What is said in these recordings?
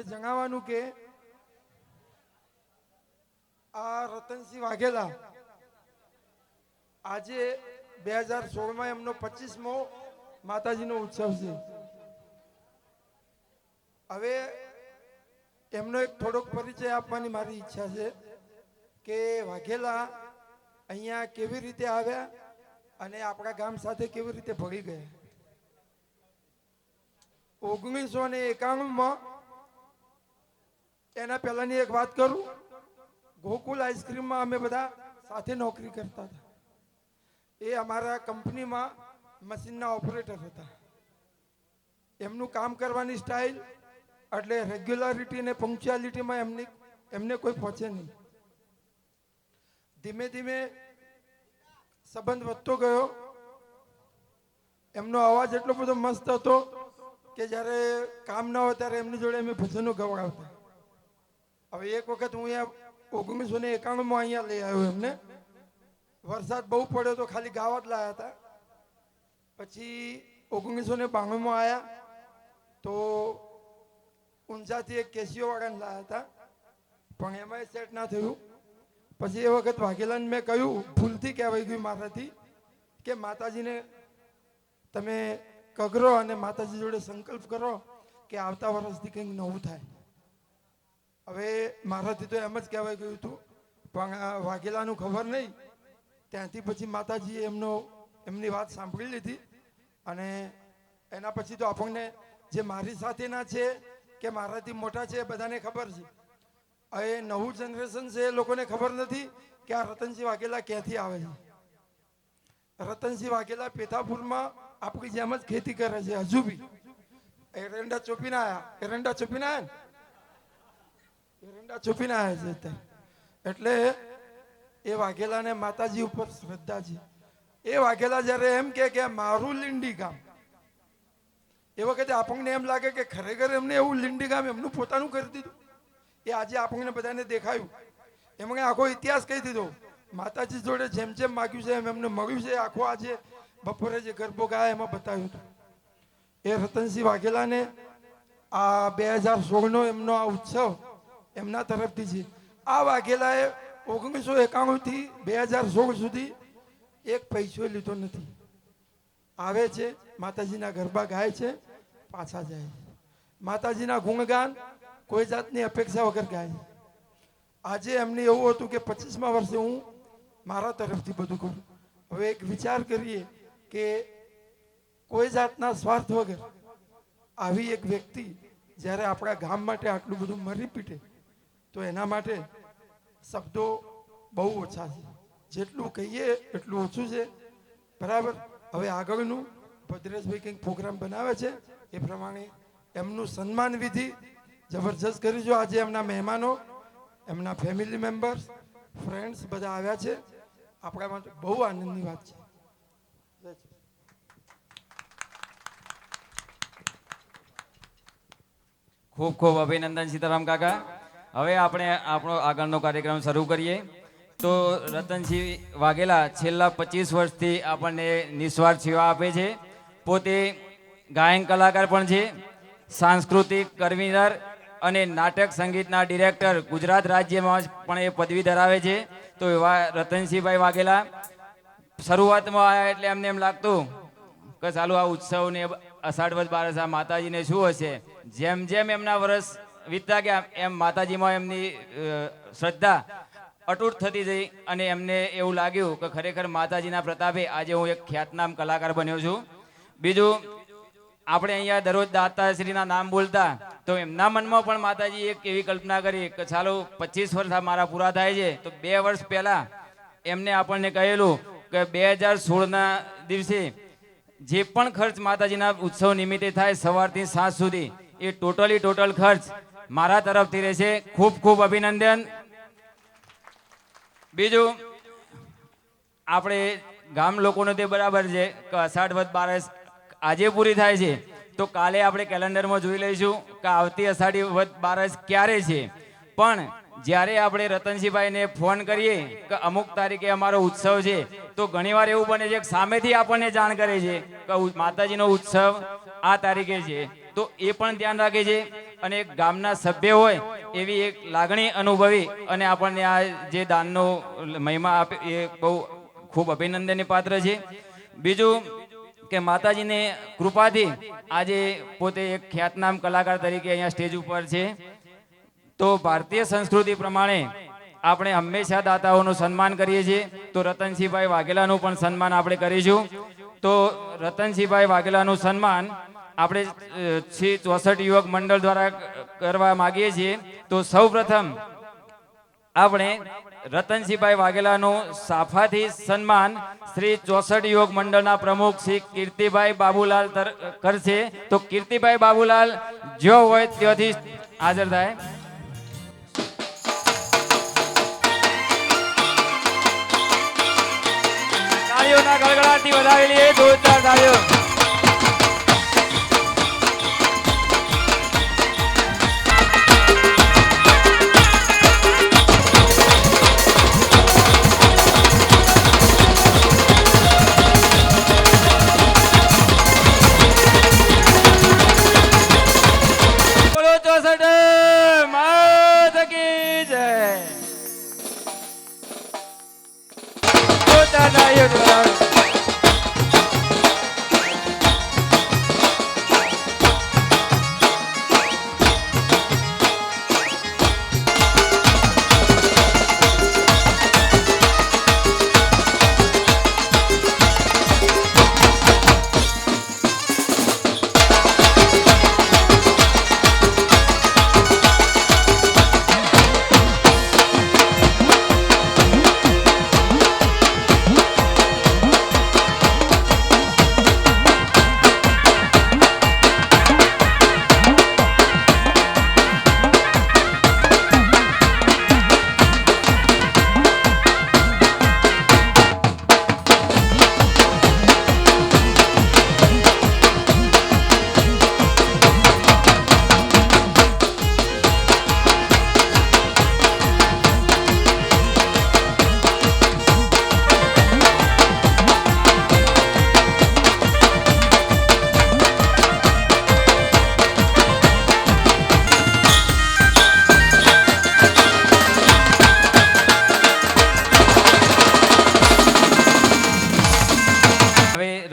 જનતાને જણાવવાનું કે આ રતનસિંહ વાઘેલા આજે બે હજાર સોળમાં એમનો પચીસમો માતાજીનો ઉત્સવ છે. હવે એમનો એક થોડોક પરિચય આપવાની મારી ઈચ્છા છે કે વાઘેલા અહીંયા કેવી રીતે આવ્યા અને આપણા ગામ સાથે કેવી રીતે ભળી ગયા. ઓગણીસો ને એકાણુંમાં એના પહેલાની એક વાત કરું? ગોકુલ આઈસ્ક્રીમમાં અમે બધા સાથે નોકરી કરતા હતા. એ અમારા કંપનીમાં મશીનના ઓપરેટર હતા. એમનું કામ કરવાની સ્ટાઇલ એટલે રેગ્યુલારિટી અને પંક્ચ્યુઆલિટીમાં એમની, એમને કોઈ પહોંચે નહીં. ધીમે ધીમે સંબંધ વધતો ગયો. એમનો અવાજ એટલો બધો મસ્ત હતો કે જ્યારે કામ ન હોય ત્યારે એમની જોડે અમે ભજનો ગવડાવતા હવે એક વખત હું અહીંયા ઓગણીસો ને એકાણુંમાં અહીંયા લઈ આવ્યો એમને. વરસાદ બહુ પડ્યો તો ખાલી ગાવા જ લાયા હતા. પછી ઓગણીસો ને બાણુંમાં આવ્યા તો ઊંઝાથી એક કેસીઓ વાળાને લાયા હતા. પણ એમાંય સેટ ના થયું. પછી એ વખત વાઘેલાને મેં કહ્યું, ભૂલથી કહેવાય ગયું મારાથી કે માતાજીને તમે કગરો અને માતાજી જોડે સંકલ્પ કરો કે આવતા વર્ષથી કંઈક નવું થાય. હવે મારાથી તો એમ જ કહેવાય ગયું હતું, પણ વાઘેલાનું ખબર નહીં. ત્યાંથી પછી માતાજીએ એમનો, એમની વાત સાંભળી લીધી અને એના પછી તો આપણને જે મારી સાથેના છે કે મારાથી મોટા છે એ બધાને ખબર છે. હવે નવું જનરેશન છે એ લોકોને ખબર નથી કે આ રતનસિંહ વાઘેલા ક્યાંથી આવે છે. રતનસિંહ વાઘેલા પેથાપુરમાં આપણી જેમ જ ખેતી કરે છે, હજુ બી. એરંડા ચોપીને આવ્યા એરંડા ચોપીને આવ્યા એરંડા ચોપીને આયા છે એટલે એ વાઘેલાને માતાજી ઉપર શ્રદ્ધા છે. એ વાઘેલા જ્યારે એમ કે કે મારું લીંડી ગામ. એ વખતે આપણને એમ લાગે કે ખરેખર એમને એવું લીંડી ગામ એમનું પોતાનું કરી દીધું. એ આજે આપણને બધાને દેખાયું. એમણે આખો ઇતિહાસ કહી દીધો. માતાજી જોડે જેમ જેમ માગ્યું છે એમ એમને મળ્યું છે. આખો આજે બપોરે જે ગરબો ગાય એમાં બતાવ્યું હતું. એ રતનસિંહ વાઘેલાને આ બે હજાર સોળનો એમનો આ ઉત્સવ એમના તરફથી છે. આ વાઘેલાએ ઓગણીસો એકાણુંથી બે હજાર સોળ સુધી એક પૈસો લીધો નથી. આવે છે, માતાજીના ગરબા ગાય છે, પાછા જાય માતાજીના ગુણગાન કોઈ જાતની અપેક્ષા વગર ગાય આજે એમને એવું હતું કે પચીસમા વર્ષે હું મારા તરફથી બધું કરું. હવે એક વિચાર કરીએ કે કોઈ જાતના સ્વાર્થ વગર આવી એક વ્યક્તિ જ્યારે આપણા ગામ માટે આટલું બધું મરી પીટે તો એના માટે શબ્દો બહુ ઓછા છે. જેટલું કહીએ એટલું ઓછું છે. બરાબર? હવે આગળનું ભદ્રેશભાઈ કંઈક પ્રોગ્રામ બનાવે છે, એ પ્રમાણે એમનું સન્માન વિધિ જબરજસ્ત કરીજો આજે એમના મહેમાનો, એમના ફેમિલી મેમ્બર્સ ફ્રેન્ડ્સ બધા આવ્યા છે. આપણા માટે બહુ આનંદની વાત છે. ખૂબ ખૂબ અભિનંદન સીતારામ કાકા. હવે આપણે આપણો આગળનો કાર્યક્રમ શરૂ કરીએ. તો રતનસિંહ વાઘેલા છેલ્લા પચીસ વર્ષથી આપણને નિસ્વાર્થ સેવા આપે છે. પોતે ગાયન કલાકાર પણ છે, સાંસ્કૃતિક કન્વીનર અને નાટક સંગીતના ડિરેક્ટર ગુજરાત રાજ્યમાં પણ એ પદવી ધરાવે છે. તો એવા રતનસિંહભાઈ વાઘેલા, શરૂઆતમાં આવ્યા એટલે એમને એમ લાગતું કે ચાલુ આ ઉત્સવ ને અષાઢ વર્ષ બારસ માતાજીને શું હશે? જેમ જેમ એમના વર્ષ વીતતા ગયા એમ માતાજીમાં એમની શ્રદ્ધા અટૂટ થતી જઈ અને એમને એવું લાગ્યું કે ખરેખર માતાજીના પ્રતાપે આજે હું એક ખ્યાતનામ કલાકાર બન્યો છું. બીજું, આપણે અહીંયા દરરોજ દાતાશ્રીના નામ બોલતા, તો એમના મનમાં પણ માતાજી એક એવી કલ્પના કરી કે ચાલો પચીસ વર્ષ મારા પૂરા થાય છે, તો બે વર્ષ પહેલા એમને આપણને કહેલું કે બે હજાર સોળના દિવસે જે પણ ખર્ચ માતાજીના ઉત્સવ નિમિત્તે થાય સવારથી સાંજ સુધી એ ટોટલી ટોટલ ખર્ચ મારા તરફથી રહેશે. ખૂબ ખૂબ અભિનંદન. બીજું, આપણે ગામ લોકોનું તે બરાબર છે કે અષાઢ વધ બારસ આજે પૂરી થાય છે. તો કાલે આપણે કેલેન્ડરમાં જોઈ લઈશું કે આવતી અષાઢી વધ બારસ ક્યારે છે. પણ જ્યારે આપણે રતનસિંહભાઈને ફોન કરીએ કે અમુક તારીખે અમારો ઉત્સવ છે, તો ઘણીવાર એવું બને છે કે સામેથી આપણને જાણ કરે છે કે માતાજીનો ઉત્સવ આ તારીખે છે. તો એ પણ ધ્યાન રાખે છે. અને એક ગામના સભ્ય હોય એવી એક લાગણી અનુભવી અને આપણને આ જે દાનનો મહિમા આપે એ બહુ ખૂબ અભિનંદનને પાત્ર છે. બીજું કે માતાજીને કૃપાથી આજે પોતે એક ખ્યાતનામ કલાકાર તરીકે અહીંયા સ્ટેજ ઉપર છે. તો ભારતીય સંસ્કૃતિ પ્રમાણે આપણે હંમેશા દાતાઓનું સન્માન કરીએ છીએ. તો રતનસિંહભાઈ વાઘેલાનું પણ સન્માન આપણે કરીશું. તો રતનસિંહભાઈ વાઘેલાનું સન્માન આપણે છે ચોસઠ યુવક મંડળ દ્વારા કરવા માંગીએ છીએ, તો સૌપ્રથમ આપણે રતનસિંહભાઈ વાઘેલાનું સાફાથી સન્માન શ્રી ચોસઠ યુવક મંડળના પ્રમુખ શ્રી કીર્તિભાઈ બાબુલાલ કરશે. તો કીર્તિભાઈ બાબુલાલ, જો હોય ત્યાંથી હાજર થાય. તાળીઓના ગળગળાટથી વધાવી લઈએ. ચાર તાળીઓ.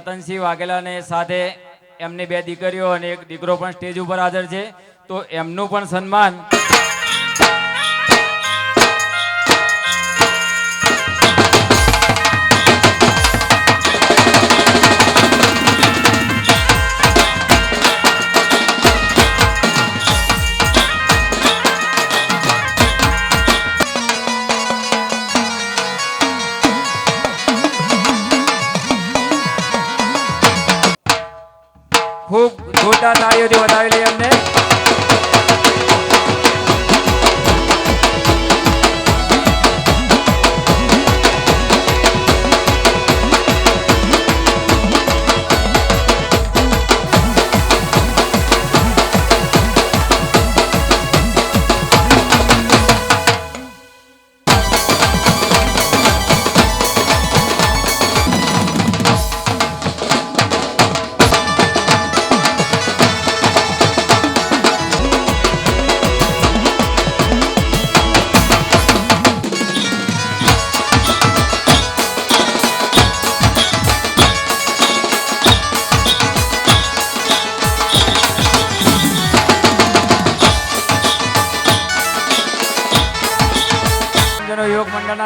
રતનસિંહ વાઘેલાને સાથે એમની બે દીકરીઓ અને એક દીકરો પણ સ્ટેજ ઉપર હાજર છે. તો એમનું પણ સન્માન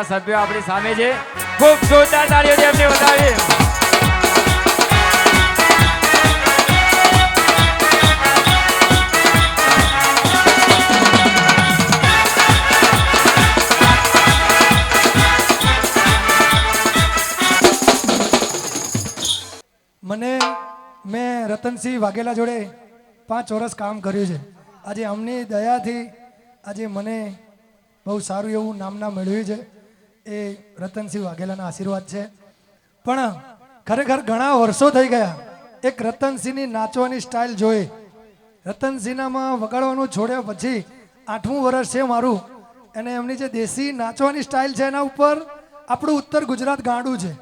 યોગ સભ્યો આપણી સામે છે. ખૂબ જોરદાર તાળીઓથી એમને વધાવીએ મને મેં રતનસિંહ વાઘેલા જોડે પાંચ વર્ષ કામ કર્યું છે. આજે અમની દયાથી આજે મને બહુ સારું એવું નામના મેળવ્યું છે. એ રતનસિંહ વાઘેલાના આશીર્વાદ છે. પણ ખરેખર ઘણા વર્ષો થઈ ગયા એક રતનસિંહની નાચવાની સ્ટાઇલ જોઈ. રતનસિંહનામાં વગાડવાનું છોડ્યા પછી આઠમું વર્ષ છે મારું. અને એમની જે દેશી નાચવાની સ્ટાઇલ છે એના ઉપર આપણું ઉત્તર ગુજરાત ગાંડું છે.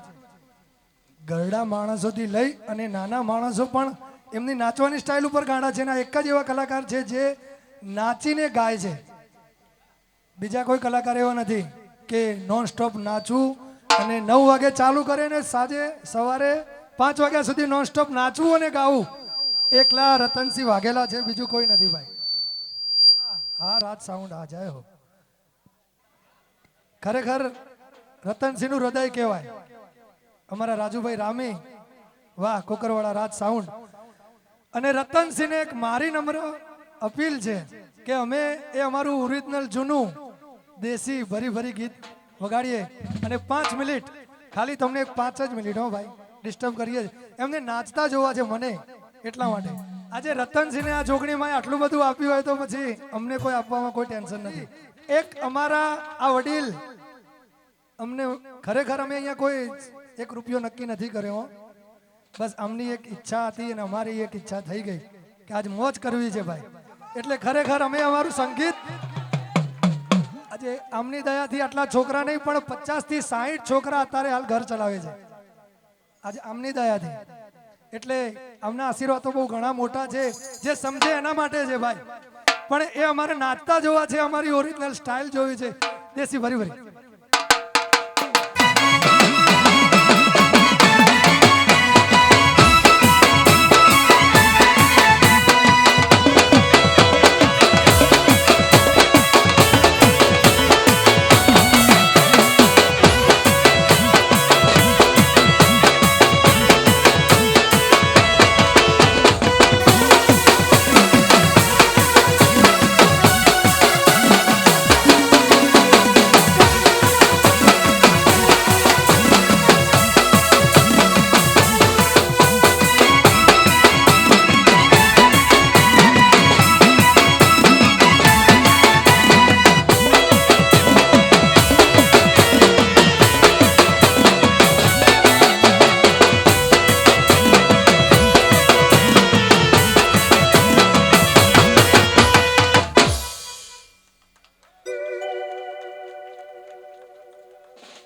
ગરડા માણસોથી લઈ અને નાના માણસો પણ એમની નાચવાની સ્ટાઇલ ઉપર ગાંડા છે. એના એક જ એવા કલાકાર છે જે નાચીને ગાય છે. બીજા કોઈ કલાકાર એવા નથી. કે નોન સ્ટોપ નાચવું અને નવ વાગે ચાલુ કરે ને સાંજે સવારે પાંચ વાગ્યા સુધી નોન સ્ટોપ નાચવું અને ગાવું. એકલા રતનસિંહ વાઘેલા છે, બીજું કોઈ નથી ભાઈ. હા રાત સાઉન્ડ આ જાય હો. ખરેખર રતનસિંહનું હૃદય કહેવાય. અમારા રાજુભાઈ રામી, વાહ, કોકરવાળા રાજ સાઉન્ડ અને રતનસિંહને એક મારી નમ્ર અપીલ છે કે અમે એ અમારું ઓરિજિનલ જૂનું દેશી ભરી ભરી ગીત વગાડીએ અને પાંચ મિનિટ, ખાલી તમને પાંચ જ મિનિટ હો ભાઈ ડિસ્ટર્બ કરીએ. એમને નાચતા જોવા છે મને એટલા માટે. આજે રતનસિંહને આ જોગણીમાં આટલું બધું આપ્યું હોય તો પછી અમને કોઈ આપવામાં કોઈ ટેન્શન નથી. એક અમારા આ વડીલ, અમને ખરેખર અમે અહીંયા કોઈ એક રૂપિયો નક્કી નથી કર્યો. બસ અમની એક ઈચ્છા હતી અને અમારી એક ઈચ્છા થઈ ગઈ કે આજ મોજ કરવી છે ભાઈ. એટલે ખરેખર અમે અમારું સંગીત આજે આમની દયાથી આટલા છોકરા નહીં, પણ પચાસથી સાહીઠ છોકરા અત્યારે હાલ ઘર ચલાવે છે. આજે આમની દયાથી. એટલે આમના આશીર્વાદો બહુ ઘણા મોટા છે, જે સમજે એના માટે છે ભાઈ. પણ એ અમારે નાચતા જોવા છે, અમારી ઓરિજિનલ સ્ટાઇલ જોવી છે. દેશી ભરી ભરી